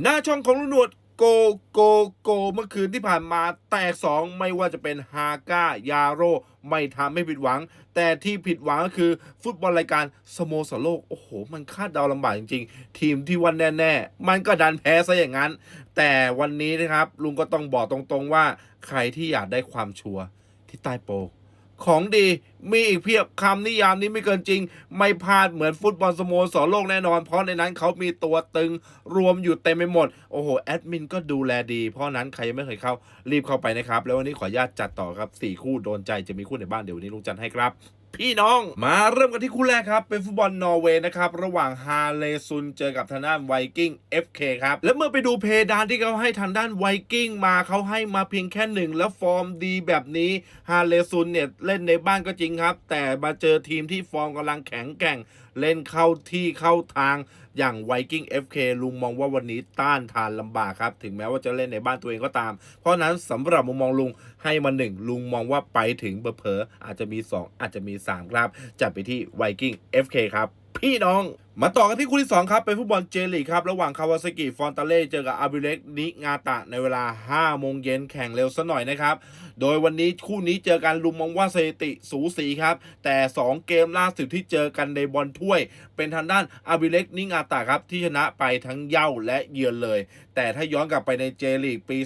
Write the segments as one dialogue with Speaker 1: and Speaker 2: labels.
Speaker 1: หน้าช่องของลุงหนวดโกโกโกเมื่อคืนที่ผ่านมาแตกสองไม่ว่าจะเป็นฮาก้ายาโรไม่ทำให้ผิดหวัง แต่ที่ผิดหวังก็คือฟุตบอลรายการสโมสรโลก โอ้โห มันคาดเดาลำบากจริงๆ ทีมที่วันแน่ๆ มันก็ดันแพ้ซะอย่างนั้น แต่วันนี้นะครับ ลุงก็ต้องบอกตรงๆว่า ใครที่อยากได้ความชัวร์ที่ใต้โปร ของดีมีอีกเพียบคำนิยามนี้ไม่เกินจริง ไม่พลาดเหมือนฟุตบอลสโมสรโลกแน่นอน เพราะในนั้นเขามีตัวตึงรวมอยู่เต็มไปหมด โอ้โห แอดมินก็ดูแลดี เพราะนั้นใครยังไม่เคยเข้ารีบเข้าไปนะครับ แล้ววันนี้ขออนุญาตจัดต่อครับ 4 คู่โดนใจจะมีคู่ไหนบ้างเดี๋ยววันนี้ลุงจันให้ครับ พี่น้อง มาเริ่มกันที่คู่แรกครับ เป็นฟุตบอลนอร์เวย์นะครับ ระหว่างฮาเลซุนเจอกับทางด้านไวกิ้ง FK ครับ และเมื่อไปดูเพดานที่เขาให้ทางด้านไวกิ้งมาเขาให้มาเพียงแค่หนึ่งแล้วฟอร์มดีแบบนี้ฮาเลซุนเนี่ย เล่นในบ้านก็จริงครับ แต่มาเจอทีมที่ฟอร์มกำลังแข็งแกร่ง เล่นเข้าที่เข้าทางอย่างไวกิ้ง FK ลุงมองว่าวันนี้ต้านทานลำบากครับ ถึงแม้ว่าจะเล่นในบ้านตัวเองก็ตาม เพราะนั้นสำหรับมุมมองลุงให้มาหนึ่งลุงมองว่าไปถึงเผลออาจจะมี 2 อาจจะมี3 ครับ จัดไปที่ไวกิ้ง FK ครับ พี่น้อง มาต่อกันที่คู่ที่ 2 ครับ เป็นฟุตบอลเจลีกครับ ระหว่างคาวาซากิฟอนตาเล่เจอกับอาบิเล็กนิงาตะในเวลา 5 โมงเย็นแข่งเร็วซะหน่อยนะครับ โดยวันนี้คู่นี้เจอกันลุมมองว่าสถิติสูสีครับ แต่ 2 เกมล่าสุดที่เจอกันในบอลถ้วย เป็นทางด้านอาบิเล็กนิงาตะครับ ที่ชนะไปทั้งเย่าและเยือนเลย แต่ถ้าย้อนกลับไปในเจลีกปี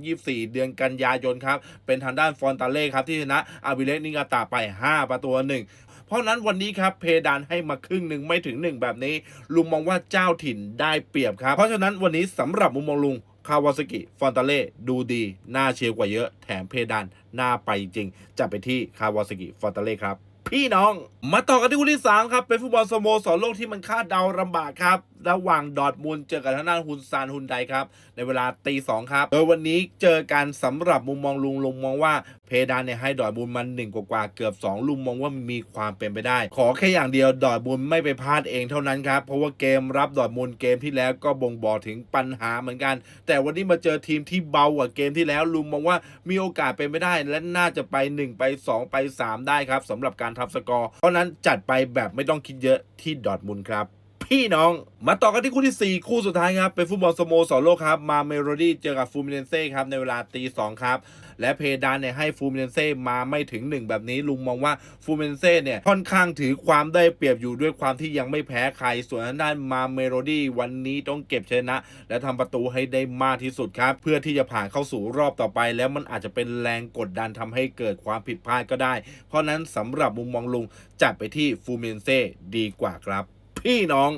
Speaker 1: 2024 เดือนกันยายนครับเป็นทางด้านฟอนตาเล่ครับที่ชนะอาบิเล็กนิงาตะไป 5 ประตูหนึ่ง ราะนั้นวันนี้ครับเพดานให้มาครึ่งหนึ่งไม่ถึงหนึ่งแบบนี้ ลุงมองว่าเจ้าถิ่นได้เปรียบครับ เพราะฉะนั้นวันนี้สำหรับมุมมองลุงคาวาซากิฟอนตาเล่ดูดีน่าเชียร์กว่าเยอะแถมเพดานน่าไปจริงจะไปที่คาวาซากิฟอนตาเล่ครับพี่น้อง มาต่อกันที่คู่ที่ 3 ครับ เป็นฟุตบอลสโมสรโลกที่มันคาดเดาลำบากครับ ระหว่างดอร์ทมุนด์เจอกับทางด้านฮุนซานฮุนไดครับ ในเวลาตีสองครับ โดยวันนี้เจอกันสำหรับมุมมองลุงลุงมองว่าเพดานเนี่ยให้ดอร์ทมุนด์มันหนึ่งกว่าเกือบ 2 ลุงมองว่ามีความเป็นไปได้ ขอแค่อย่างเดียวดอร์ทมุนด์ไม่ไปพลาดเองเท่านั้นครับ เพราะว่าเกมรับดอร์ทมุนด์เกมที่แล้วก็บ่งบอกถึงปัญหาเหมือนกัน แต่วันนี้มาเจอทีมที่เบากว่าเกมที่แล้วลุงมองว่ามีโอกาสเป็นไปได้ และน่าจะไป 1 ไป 2 ไป 3 ได้ครับสำหรับการทำสกอร์ เพราะนั้นจัดไปแบบไม่ต้องคิดเยอะที่ดอร์ทมุนด์ครับ พี่น้อง มาต่อกันที่คู่ที่ 4 คู่สุดท้ายครับ เป็นฟุตบอลสโมสรโลกครับ มาเมโรดี้เจอกับฟูมิเนเซ่ครับ ในเวลาตีสองครับ และเพดานเนี่ยให้ฟูมิเนเซ่มาไม่ถึง 1 แบบนี้ ลุงมองว่าฟูมิเนเซ่เนี่ย ค่อนข้างถือความได้เปรียบอยู่ด้วยความที่ยังไม่แพ้ใคร ส่วนทางด้านมาเมโรดี้วันนี้ต้องเก็บชนะ และทำประตูให้ได้มากที่สุดครับ เพื่อที่จะผ่านเข้าสู่รอบต่อไป แล้วมันอาจจะเป็นแรงกดดันทำให้เกิดความผิดพลาดก็ได้ เพราะนั้นสำหรับมุมมองลุงจัดไปที่ฟูมิเนเซ่ดีกว่าครับพี่น้อง